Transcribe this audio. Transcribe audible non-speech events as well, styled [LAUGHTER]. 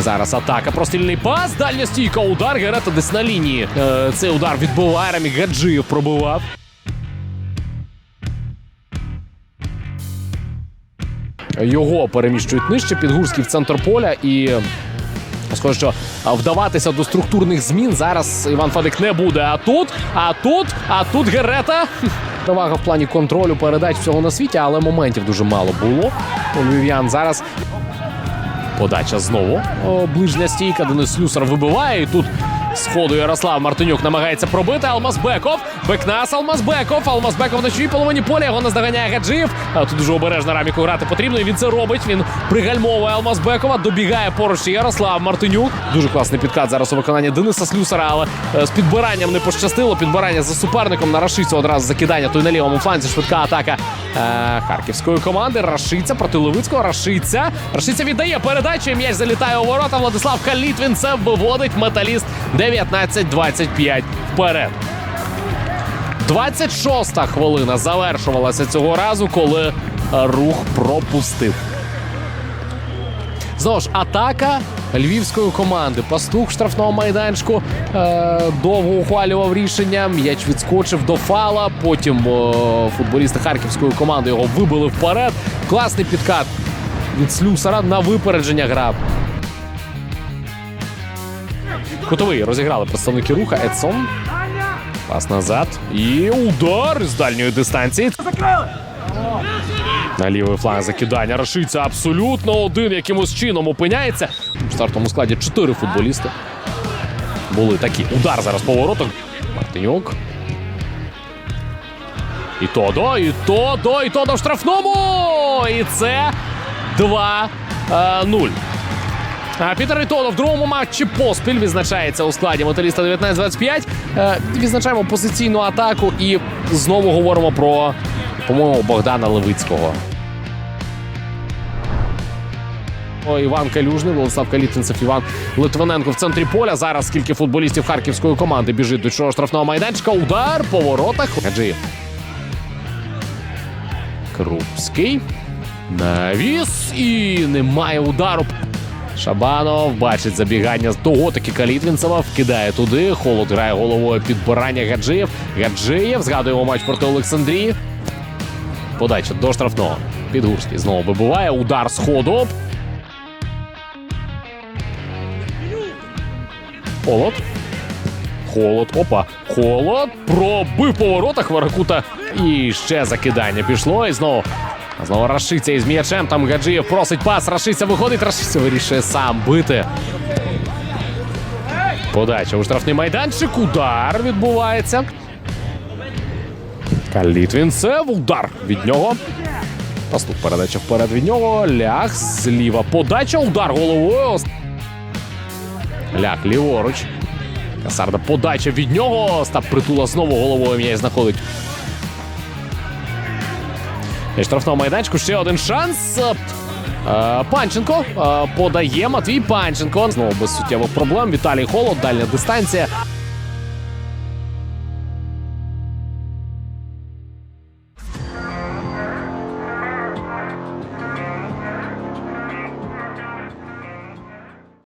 Зараз атака. Прострільний пас. Дальня стійка. Удар. Герета десь на лінії. Е, цей удар відбиває. Рамі Гаджиєв пробивав. Його переміщують нижче. Підгурський в центр поля і. Схоже, що вдаватися до структурних змін зараз Іван Фадик не буде. А тут, а тут, а тут Герета. [LAUGHS] Перевага в плані контролю передач всього на світі, але моментів дуже мало було. У львів'ян зараз Подача знову. Ближня стійка. Денис Слюсар вибиває. І тут сходу Ярослав Мартинюк намагається пробити. Алмазбеков. Бекнас Алмазбеков. Алмазбеков на чужій половині поля. Його наздоганяє Гаджиєв. Тут дуже обережно раміку грати потрібно. І він це робить. Він пригальмовує Алмазбекова. Добігає поруч Ярослав Мартинюк. Дуже класний підкат зараз у виконанні Дениса Слюсара, але е, з підбиранням не пощастило. Підбирання за суперником на Рашицю одразу закидання. Той на лівому фланзі швидка атака е, харківської команди. Рашиця проти Левицького. Рашиця. Рашиця віддає передачу. М'яч залітає у ворота. Владислав Калітвінцев виводить металіст 19-25 вперед. 26-та хвилина завершувалася цього разу, коли е, рух пропустив. Знову ж атака львівської команди. Пастух штрафного майданчику е, довго ухвалював рішення. М'яч відскочив до фала. Потім е, футболісти харківської команди його вибили вперед. Класний підкат від слюсара на випередження грав. Кутовий розіграли представники руха. Едсон. Пас назад. І удар з дальньої дистанції. На лівий фланг закидання. Рашиця абсолютно один якимось чином опиняється. В стартовому складі чотири футболісти. Були такі. Удар зараз повороток. Мартинюк. І Тодо, і Тодо, і Тодо в штрафному. І це 2-0. Пітер Ітоно в другому матчі поспіль відзначається у складі металіста 19-25. Е, Відзначаємо позиційну атаку і знову говоримо про, по-моєму, Богдана Левицького. Іван Калюжний, Владислав Калітвінцев, Іван Литвиненко в центрі поля. Зараз скільки футболістів харківської команди біжить до чого штрафного майданчика. Удар по воротах. Гаджиєв. Крупський. Навіс і немає удару. Шабанов бачить забігання з того таки Калітвінцева, вкидає туди. Холод грає головою підбирання Гаджиєв. Гаджиєв згадуємо матч проти Олександрії. Подача до штрафного. Підгурський знову вибиває. Удар з ходу. Холод. Холод. Опа. Холод. Пробив по воротах Варакута. І ще закидання пішло. І знову. Знову Рашиця із м'ячем. Там Гаджиєв просить пас. Рашиця виходить. Рашиця вирішує сам бити. Подача у штрафний майданчик. Удар відбувається. Калітвінцев. Удар від нього. Пастух передача вперед від нього. Лях зліва. Подача. Удар головою. Ляк ліворуч. Касарда подача від нього. Став притула знову головою м'яч знаходить. І штрафного майданчику ще один шанс. Е, Панченко е, подає Матвій Панченко. Знову без суттєвих проблем. Віталій Холод, дальня дистанція.